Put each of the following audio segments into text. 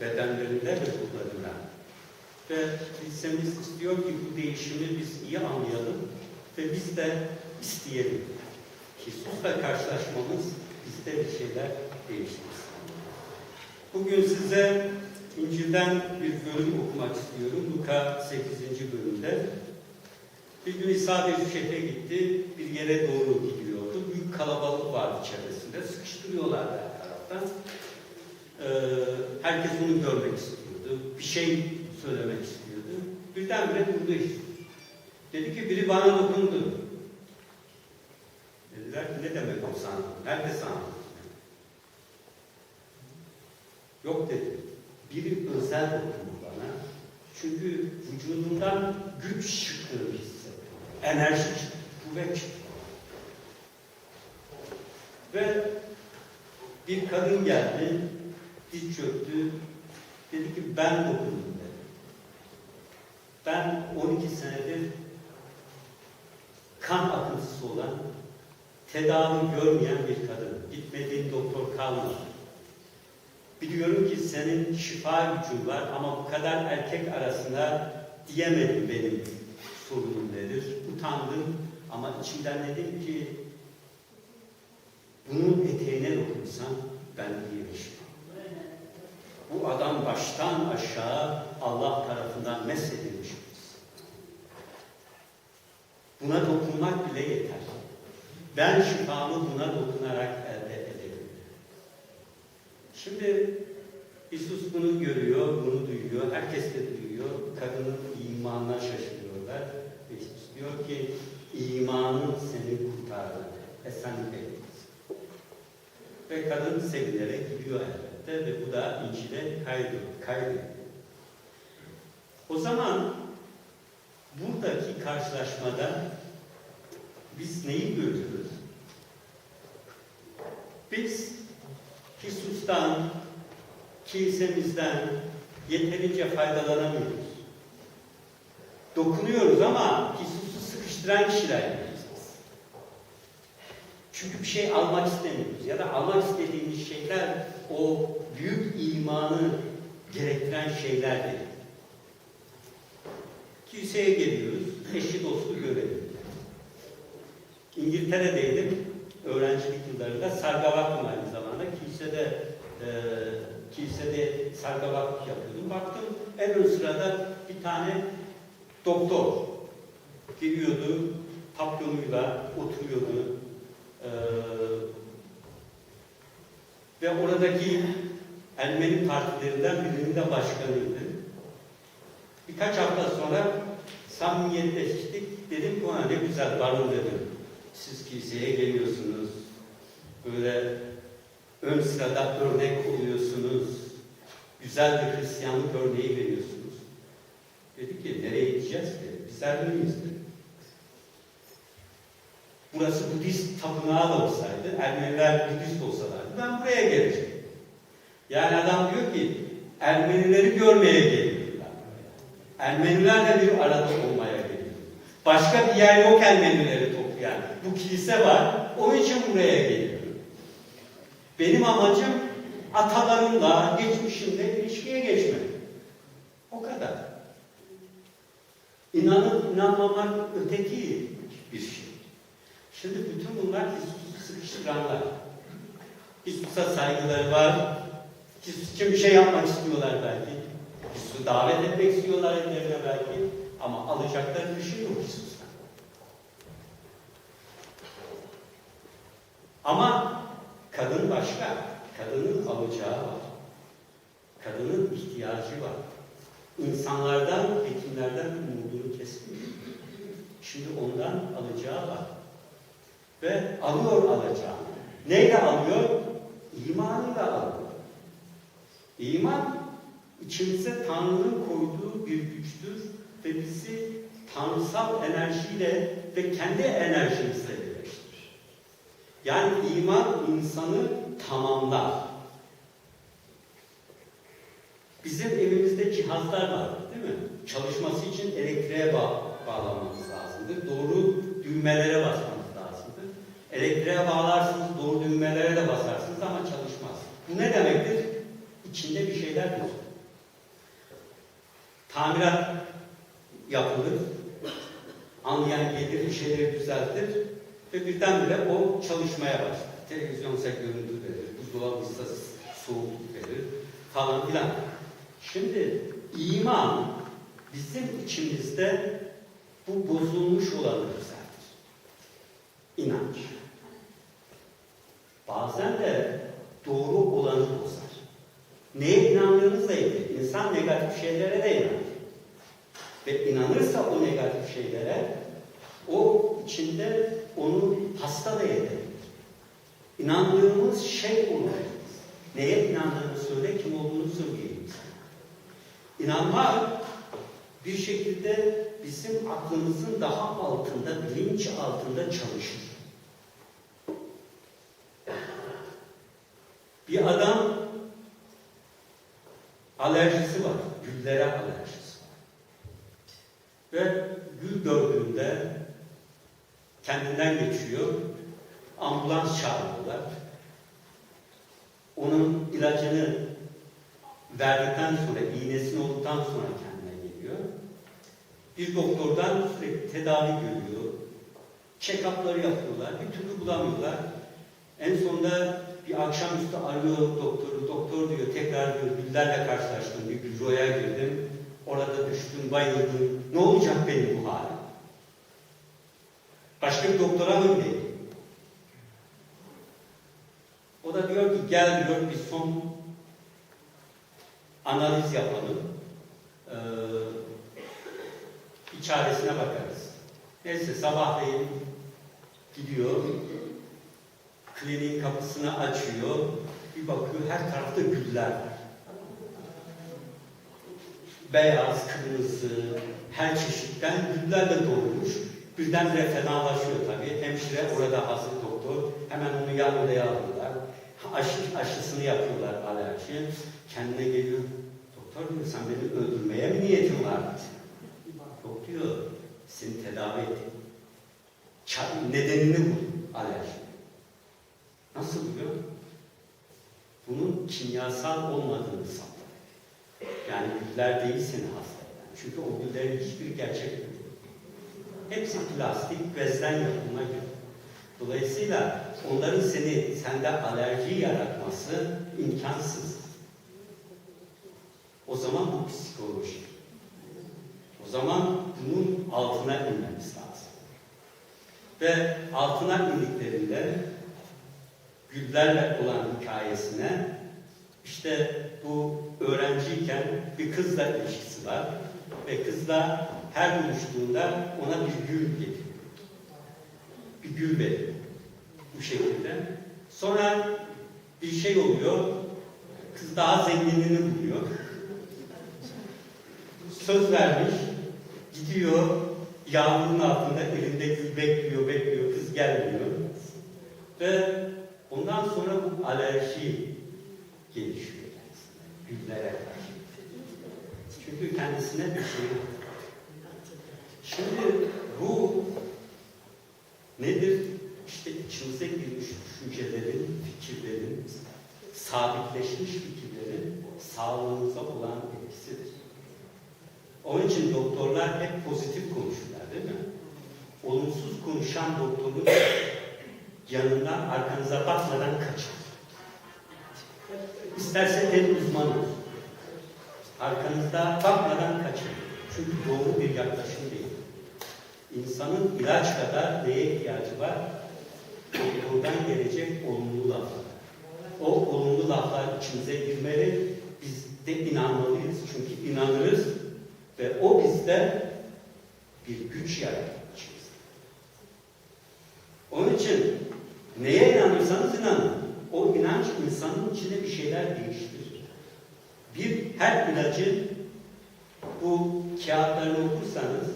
bedenlerinde ve ruhlarında. Ve kilisemiz istiyor ki bu değişimi biz iyi anlayalım ve biz de isteyelim. Jesus'la karşılaşmamız bizde bir şeyler değiştirsin. Bugün size İncil'den bir bölüm okumak istiyorum. Luka 8. bölümde. Bir gün İsa bir şehre gitti, bir yere doğru gidiyordu. Büyük kalabalık vardı çevresinde, sıkıştırıyorlardı her taraftan. Ee, herkes onu görmek istiyordu, bir şey söylemek istiyordu. Birdenbire durdu işte. Dedi ki biri bana dokundu. Dediler ki ne demek o sana? Nerede sana? Yok dedi. Biri özel dokundu bana. Çünkü vücudumdan güç çıktığını hissettim. Enerji çıktı, kuvvet çıktı. Ve bir kadın geldi, diz çöktü. Dedi ki ben dokundum dedi. Ben 12 senedir kan akıntısı olan, tedavi görmeyen bir kadın. Gitmediğin doktor kalmadı. Biliyorum ki senin şifa gücün var ama bu kadar erkek arasında diyemedim benim sorunum nedir. Utandım ama içimden dedim ki bunun eteğine dokunsam ben diyemişim. Baştan aşağı Allah tarafından mesedilmiş. Buna dokunmak bile yeter. Ben şifamı buna dokunarak elde ederim. Şimdi İsus bunu görüyor, bunu duyuyor, herkes de duyuyor. Kadının imanına şaşırıyorlar. Ve İsus diyor ki, imanın seni kurtardı. Esenlik Ve kadın sevinerek gidiyor elbette ve bu da İncil'e kaydediyor. O zaman buradaki karşılaşmada biz neyi görüyoruz? Biz Jesus'tan, kilisemizden yeterince faydalanamıyoruz. Dokunuyoruz ama Jesus'u sıkıştıran kişiler. Çünkü bir şey almak istemiyoruz ya da almak istediğimiz şeyler o büyük imanı gerektiren şeyler değil. Kiliseye geliyoruz, eşi dostu görelim. İngiltere'deydim, öğrencilik yıllarında sargavaktım aynı zamanda. Kilisede e, kilisede sargavak yapıyordum. Baktım en ön sırada bir tane doktor giriyordu, papyonuyla oturuyordu. E, ve oradaki Ermeni partilerinden birinin de başkanıydı. Birkaç hafta sonra samimiyetleştik. Dedim ki ona ne güzel varım dedim. Siz kiliseye geliyorsunuz. Böyle ön sırada örnek oluyorsunuz. Güzel bir Hristiyanlık örneği veriyorsunuz. Dedi ki nereye gideceğiz ki? Biz Ermeniyiz dedi. Burası Budist tapınağı da olsaydı, Ermeniler Budist olsalardı ben buraya geleceğim. Yani adam diyor ki Ermenileri görmeye geliyorum ben. Ermenilerle bir arada olmaya geliyorum. Başka bir yer yok Ermenileri toplayan. Bu kilise var. Onun için buraya geliyorum. Benim amacım atalarımla, geçmişimle ilişkiye geçmek. O kadar. İnanıp inanmamak öteki bir şey. Şimdi bütün bunlar sıkıştıranlar. Jesus'a saygıları var. Jesus için bir şey yapmak istiyorlar belki. Jesus'u davet etmek istiyorlar ellerine belki. Ama alacakları bir şey yok Jesus'tan. Ama kadın başka. Kadının alacağı var. Kadının ihtiyacı var. İnsanlardan, hekimlerden umudunu kesmiyor. Şimdi ondan alacağı var. Ve alıyor alacağını. Neyle alıyor? İmanıyla alıyor. İman, içimize Tanrı'nın koyduğu bir güçtür ve bizi tanrısal enerjiyle ve kendi enerjimizle birleştirir. Yani iman insanı tamamlar. Bizim evimizde cihazlar var, değil mi? Çalışması için elektriğe bağ bağlamamız lazımdır. Doğru düğmelere basmamız. Elektriğe bağlarsınız, doğru düğmelere de basarsınız ama çalışmaz. Bu ne demektir? İçinde bir şeyler yok. Tamirat yapılır. Anlayan gelir, bir şeyleri düzeltir ve birdenbire o çalışmaya başlar. Televizyonsa görüntü verir, buzdolabıysa soğukluk verir falan filan. Şimdi iman bizim içimizde bu bozulmuş olanı düzeltir. İnanç. Bazen de doğru olanı bozar. Neye inandığınızla ilgili. İnsan negatif şeylere de inanır. Ve inanırsa o negatif şeylere o içinde onu hasta da edebilir. İnandığımız şey olur. Neye inandığını söyle, kim olduğunu söyleyeyim sana. İnanmak bir şekilde bizim aklımızın daha altında, bilinç altında çalışır. Bir adam alerjisi var, güllere alerjisi var. Ve gül gördüğünde kendinden geçiyor, ambulans çağırıyorlar. Onun ilacını verdikten sonra, iğnesini olduktan sonra kendine geliyor. Bir doktordan sürekli tedavi görüyor. Check-up'ları yapıyorlar, bir türlü bulamıyorlar. En sonunda bir akşamüstü arıyor doktoru. Doktor diyor tekrar diyor güllerle karşılaştım. Bir büroya girdim. Orada düştüm, bayıldım. Ne olacak benim bu halim? Başka bir doktora mı gideyim? O da diyor ki gel diyor bir son analiz yapalım. Ee, bir çaresine bakarız. Neyse sabahleyin gidiyor. Kliniğin kapısını açıyor. Bir bakıyor her tarafta güller. Beyaz, kırmızı, her çeşitten güllerle dolmuş. Birdenbire fenalaşıyor tabii. Hemşire orada hazır doktor. Hemen onu yan odaya alıyorlar. Aşı, aşısını yapıyorlar alerji. Kendine geliyor. Doktor diyor sen beni öldürmeye mi niyetin var? Yok diyor. Seni tedavi. Ça- Nedenini bul alerji. Nasıl biliyor? Bunun kimyasal olmadığını sanıyor. Yani güller değil seni hasta eden. Çünkü o güllerin hiçbir gerçek yok. Hepsi plastik, bezden yapılma gibi. Dolayısıyla onların seni, sende alerji yaratması imkansız. O zaman bu psikoloji. O zaman bunun altına inmemiz lazım. Ve altına indiklerinde güllerle olan hikayesine işte bu öğrenciyken bir kızla ilişkisi var ve kızla her buluştuğunda ona bir gül getiriyor. Bir gül veriyor. Bu şekilde. Sonra bir şey oluyor. Kız daha zenginini buluyor. Söz vermiş. Gidiyor. Yağmurun altında elinde gül bekliyor, bekliyor. Kız gelmiyor. Ve ondan sonra bu alerji gelişiyor kendisine. Güllere karşı. Çünkü kendisine bir şey. Şimdi bu nedir? İşte içimize girmiş düşüncelerin, fikirlerin, sabitleşmiş fikirlerin sağlığımıza olan etkisidir. Onun için doktorlar hep pozitif konuşurlar değil mi? Olumsuz konuşan doktorun yanından arkanıza bakmadan kaçın. İsterse en uzman olsun. Arkanızda bakmadan kaçın. Çünkü doğru bir yaklaşım değil. İnsanın ilaç kadar neye ihtiyacı var? Doktordan gelecek olumlu laflar. O olumlu laflar içimize girmeli. Biz de inanmalıyız. Çünkü inanırız ve o bizde bir güç yaratır. Onun için neye inanırsanız inanın. O inanç insanın içinde bir şeyler değiştirir. Bir her ilacı bu kağıtlarını okursanız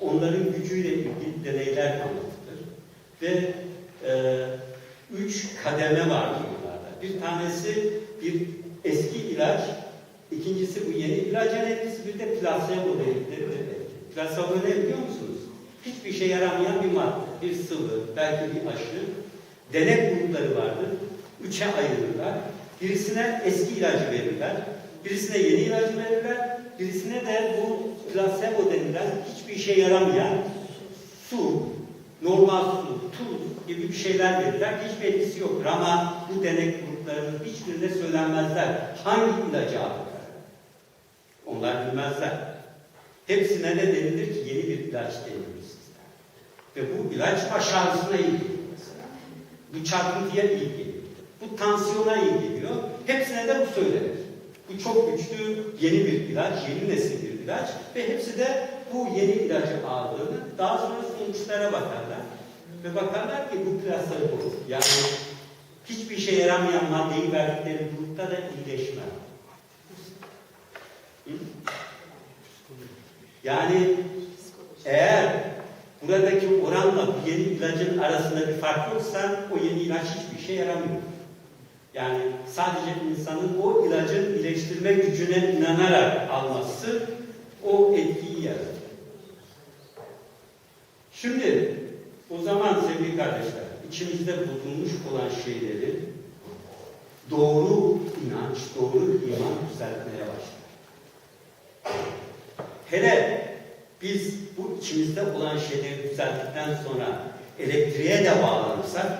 onların gücüyle ilgili deneyler anlatılır. Ve e, üç kademe var bunlarda. Bir tanesi bir eski ilaç, ikincisi bu yeni ilacın etkisi, bir de plasebo dedikleri de. Plasebo ne biliyor musunuz? Hiçbir şey yaramayan bir madde, bir sıvı, belki bir aşı. Denek grupları vardır. Üçe ayırırlar. Birisine eski ilacı verirler. Birisine yeni ilacı verirler, birisine de bu plasebo denilen hiçbir işe yaramayan su, normal su, tuz gibi bir şeyler verirler. Hiçbir etkisi yoktur ama bu denek gruplarının hiçbirine söylenmezler. Hangi ilacı aldılar? Onlar bilmezler. Hepsine ne denilir ki yeni bir ilaç denilir sizler. Ve bu ilaç baş ağrısına iyi geliyor mesela. Bu çarpıntıya iyi geliyor. Bu tansiyona iyi geliyor. Hepsine de bu söylenir. Bu çok güçlü yeni bir ilaç, yeni nesil bir ilaç ve hepsi de bu yeni ilacı aldığını daha sonra sonuçlara bakarlar. Ve bakarlar ki bu plasebo yani hiçbir işe yaramayan maddeyi verdikleri grupta da iyileşme. Yani eğer buradaki oranla bu yeni ilacın arasında bir fark yoksa o yeni ilaç hiçbir işe yaramıyor. Yani sadece insanın o ilacın iyileştirme gücüne inanarak alması o etkiyi yaratır. Şimdi o zaman sevgili kardeşler içimizde bulunmuş olan şeyleri doğru inanç, doğru iman düzeltmeye başlar. Hele biz bu içimizde olan şeyleri düzelttikten sonra elektriğe de bağlanırsak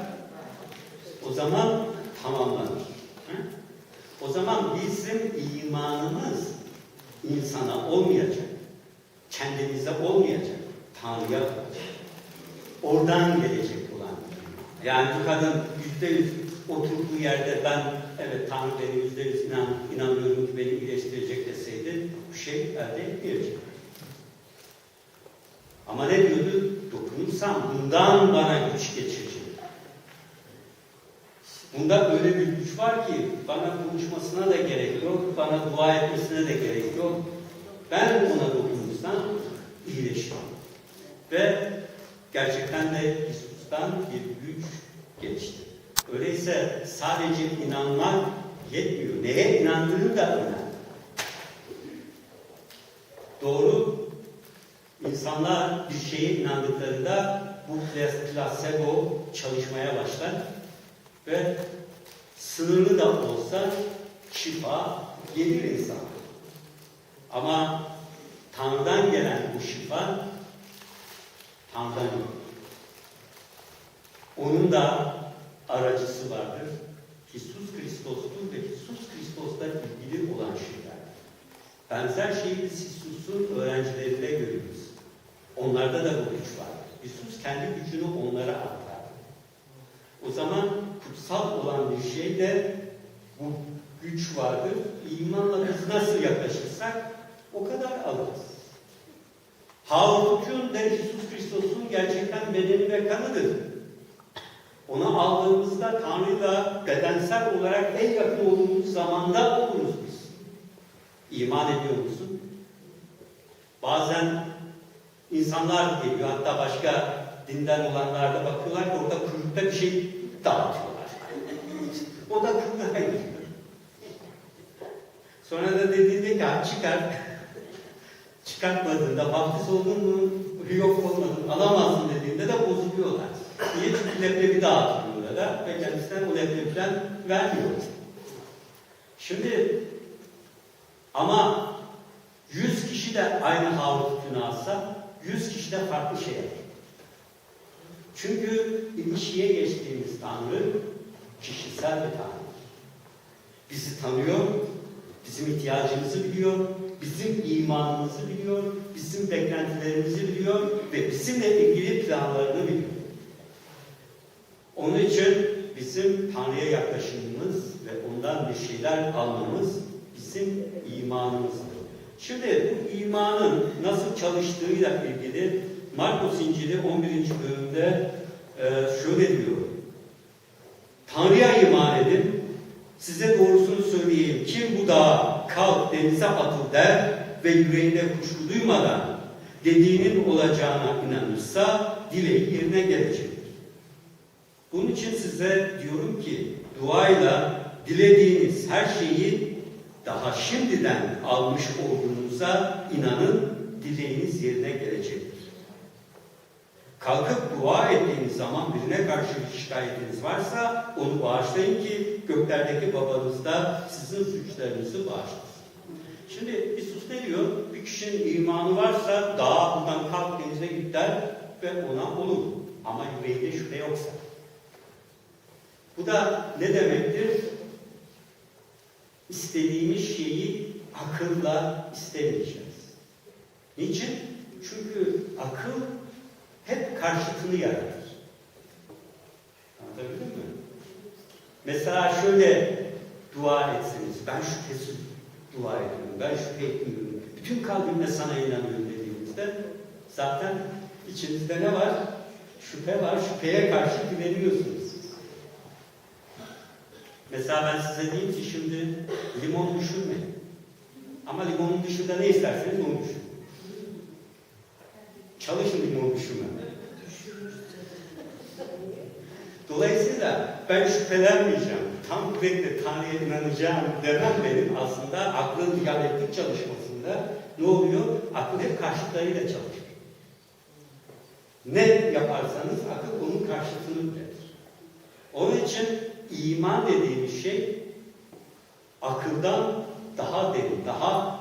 o zaman tamamlanır. Hı? O zaman bizim imanımız insana olmayacak. Kendimize olmayacak. Tanrı'ya. Oradan gelecek olan. Yani bu kadın yüzde yüz oturduğu yerde ben evet Tanrı beni yüzde yüz inan, inanıyorum ki beni iyileştirecek deseydi bu şey elde etmeyecek. Ama ne diyordu? Dokunursam bundan bana güç geçecek. Bunda öyle bir güç var ki bana konuşmasına da gerek yok, bana dua etmesine de gerek yok. Ben ona dokunursam iyileşirim. Ve gerçekten de Isus'tan bir güç geçti. Öyleyse sadece inanmak yetmiyor. Neye inandığın da önemli. Doğru insanlar bir şeye inandıklarında bu plasebo çalışmaya başlar ve sınırlı da olsa şifa gelir insan. Ama Tanrı'dan gelen bu şifa Tanrı'dan yok. Onun da aracısı vardır. Jesus Kristos'tur ve Jesus Kristos'la ilgili olan şeyler. Benzer şeyi biz Jesus'un öğrencilerinde görüyoruz. Onlarda da bu güç var. Jesus kendi gücünü onlara aktardı. O zaman kutsal olan bir şey de bu güç vardır. İmanla biz nasıl yaklaşırsak o kadar alırız. Havlukun de Jesus Kristos'un gerçekten bedeni ve kanıdır. Onu aldığımızda Tanrı'yla bedensel olarak en yakın olduğumuz zamanda oluruz biz. İman ediyor musun? Bazen insanlar geliyor, hatta başka dinden olanlar da bakıyorlar ki orada kuyrukta bir şey dağıtıyorlar. o da kuyruğa gidiyor. Sonra da dediğinde ki "Ha, çıkar. Çıkartmadığında vaftiz oldun mu, yok olmadın, alamazsın dediğinde de bozuluyorlar. Niye? Çünkü leblebi dağıtılıyor da ve kendisinden o leblebiden vermiyor. Şimdi ama 100 kişi de aynı havlu tütünü alsa 100 kişi de farklı şey yapar. Çünkü ilişkiye geçtiğimiz Tanrı kişisel bir Tanrı. Bizi tanıyor, bizim ihtiyacımızı biliyor, bizim imanımızı biliyor, bizim beklentilerimizi biliyor ve bizimle ilgili planlarını biliyor. Onun için bizim Tanrı'ya yaklaşımımız ve ondan bir şeyler almamız bizim imanımızdır. Şimdi bu imanın nasıl çalıştığıyla ilgili Markus İncil'i 11. bölümde e, şöyle diyor. Tanrı'ya iman edin, size doğrusunu söyleyeyim. Kim bu dağa kalk denize atıl der ve yüreğinde kuşku duymadan dediğinin olacağına inanırsa dileği yerine gelecektir. Bunun için size diyorum ki duayla dilediğiniz her şeyi daha şimdiden almış olduğunuza inanın dileğiniz yerine gelecektir. Kalkıp dua ettiğiniz zaman birine karşı şikayetiniz varsa onu bağışlayın ki göklerdeki babanız da sizin suçlarınızı bağışlasın. Şimdi İsus ne diyor? Bir kişinin imanı varsa dağa buradan kalk denize git ve ona olur. Ama yüreğinde şüphe yoksa. Bu da ne demektir? İstediğimiz şeyi akılla istemeyeceğiz. Niçin? Çünkü akıl hep karşıtını yaratır. Anlatabildim mi? Mesela şöyle dua etseniz, ben şüphesiz dua ediyorum, ben şüphe etmiyorum, bütün kalbimle sana inanıyorum dediğinizde zaten içinizde ne var? Şüphe var, şüpheye karşı güveniyorsunuz. Mesela ben size diyeyim ki şimdi limon düşünmeyin. Ama limonun dışında ne isterseniz onu düşünün. Çalışın limon düşünme. Dolayısıyla ben şüphelenmeyeceğim. Tam kuvvetle Tanrı'ya inanacağım demem benim aslında aklın diyalektik çalışmasında ne oluyor? Akıl hep karşıtlarıyla çalışır. Ne yaparsanız akıl onun karşıtını üretir. Onun için iman dediğimiz şey akıldan daha derin, daha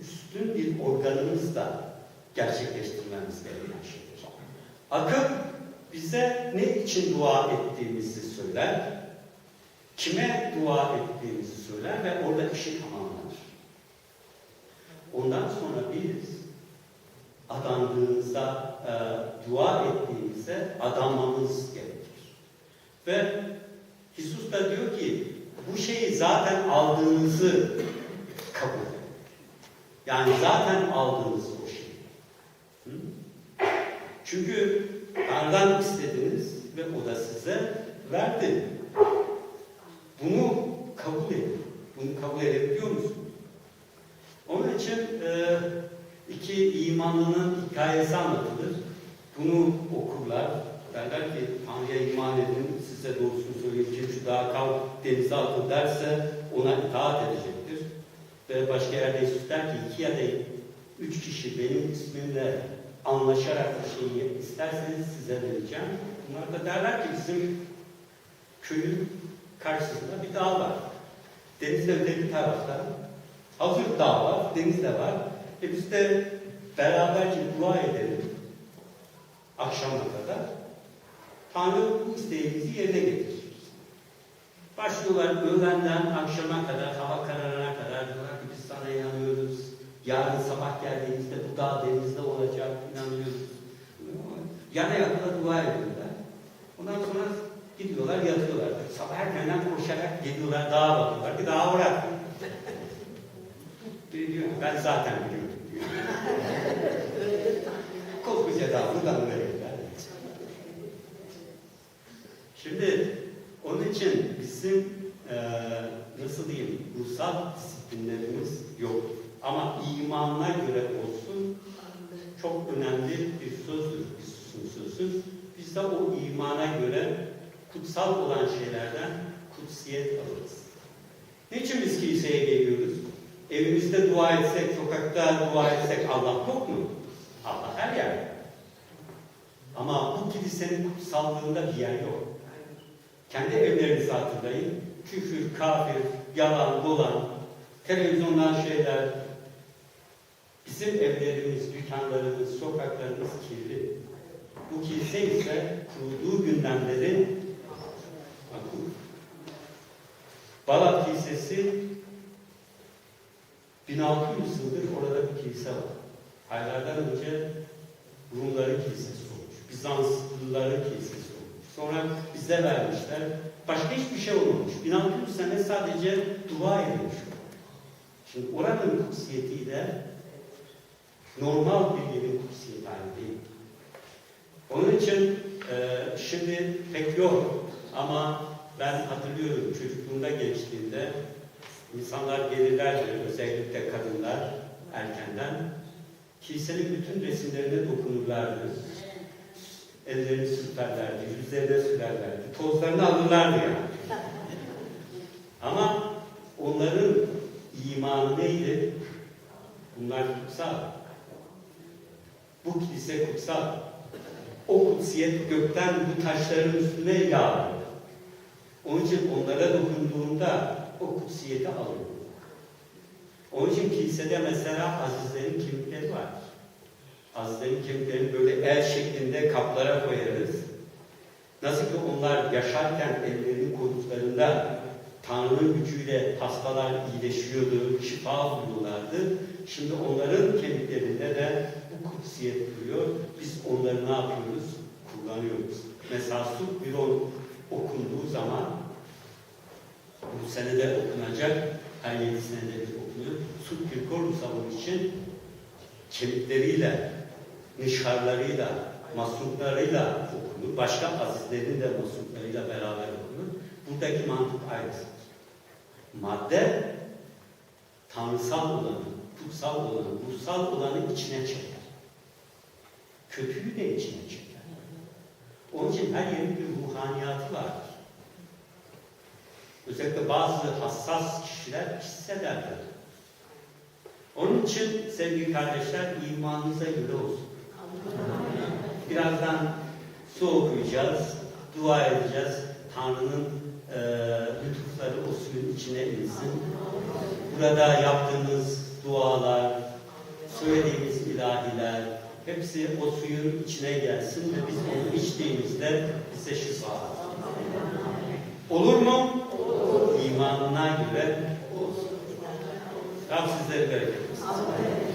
üstün bir organımızla gerçekleştirmemiz gereken şeydir. Akıl bize ne için dua ettiğimizi söyler, kime dua ettiğimizi söyler ve orada işi tamamlanır. Ondan sonra biz adandığımızda, e, dua ettiğimizde adanmamız gerekir. Ve Jesus da diyor ki bu şeyi zaten aldığınızı kabul edin. Yani zaten aldığınız o şey. Hı? Çünkü Tanrı'dan istediniz ve o da size verdi. Bunu kabul edin. Bunu kabul edebiliyor musunuz? Onun için e, iki imanlının hikayesi anlatılır. Bunu okurlar. Derler ki Tanrı'ya iman edin, size doğrusunu söyleyeceğim, şu dağa kalk, denize atıl derse ona itaat edecektir. Ve başka yerde der ki iki ya da üç kişi benim ismimle anlaşarak bir şeyi isterseniz size vereceğim. Bunlar da derler ki bizim köyün karşısında bir dağ var. Denizde öteki tarafta. Hazır dağ var, deniz de var. E biz de beraberce dua edelim. Akşama kadar. Tanrı bu isteğimizi yerine getirir. Başlıyorlar öğlenden akşama kadar, hava kararına kadar diyorlar ki biz sana inanıyoruz. Yarın sabah geldiğimizde bu dağ denizde olacak, inanıyoruz. Yana yakına dua ediyorlar. Ondan sonra gidiyorlar, yatıyorlar. Sabah erkenden koşarak geliyorlar, dağa bakıyorlar. Dağa bırak. Biri diyor, ben zaten biliyorum diyor. Koskoca dağ, buradan oraya Şimdi onun için bizim eee nasıl diyeyim, ruhsal disiplinlerimiz yok. Ama imanına göre olsun çok önemli bir sözdür, bir sözü. Biz de o imana göre kutsal olan şeylerden kutsiyet alırız. Niçin biz kiliseye geliyoruz? Evimizde dua etsek, sokakta dua etsek Allah yok mu? Allah her yerde. Ama bu kilisenin kutsallığında bir yer yok. Kendi evlerinizi hatırlayın. Küfür, kafir, yalan, dolan, televizyondan şeyler. Bizim evlerimiz, dükkanlarımız, sokaklarımız kirli. Bu kilise ise kurulduğu günden beri bakın. Balat Kilisesi 1600 yıldır orada bir kilise var. Aylardan önce Rumların kilisesi olmuş. Bizanslıların kilisesi. Sonra bize vermişler. Başka hiçbir şey olmamış. 1600 sene sadece dua edilmiş. Şimdi oranın kutsiyetiyle normal bir yerin kutsiyeti aynı değil. Onun için e, şimdi pek yok ama ben hatırlıyorum çocukluğumda gençliğimde insanlar gelirlerdi özellikle kadınlar erkenden kilisenin bütün resimlerine dokunurlardı. Ellerini sürterlerdi, yüzlerine sürerlerdi, tozlarını alırlardı yani. Ama onların imanı neydi? Bunlar kutsal. Bu kilise kutsal. O kutsiyet gökten bu taşların üstüne yağdı. Onun için onlara dokunduğunda o kutsiyeti alıyor. Onun için kilisede mesela azizlerin kemikleri var. Azizlerin kemiklerini böyle el şeklinde kaplara koyarız. Nasıl ki onlar yaşarken ellerini koyduklarında Tanrı'nın gücüyle hastalar iyileşiyordu, şifa buluyorlardı. Şimdi onların kemiklerinde de bu kutsiyet duruyor. Biz onları ne yapıyoruz? Kullanıyoruz. Mesela Sut bir okunduğu zaman bu sene de okunacak. Her yedi senede bir okunuyor. Sut bir savun için kemikleriyle, nişarlarıyla, masumlarıyla okunur. Başka azizlerin de masumlarıyla beraber okunur. Buradaki mantık aynı. Madde tanrısal olanı, kutsal olanı, ruhsal olanı içine çeker. Kötüyü de içine çeker. Onun için her yerin bir ruhaniyatı vardır. Özellikle bazı hassas kişiler hissederler. Onun için sevgili kardeşler imanınıza göre olsun. Birazdan su okuyacağız, dua edeceğiz. Tanrı'nın e, lütufları o suyun içine insin. Burada yaptığımız dualar, söylediğimiz ilahiler, hepsi o suyun içine gelsin ve biz onu içtiğimizde bize şifa. Olur mu? İmanına göre olsun. Rab sizleri bereket versin.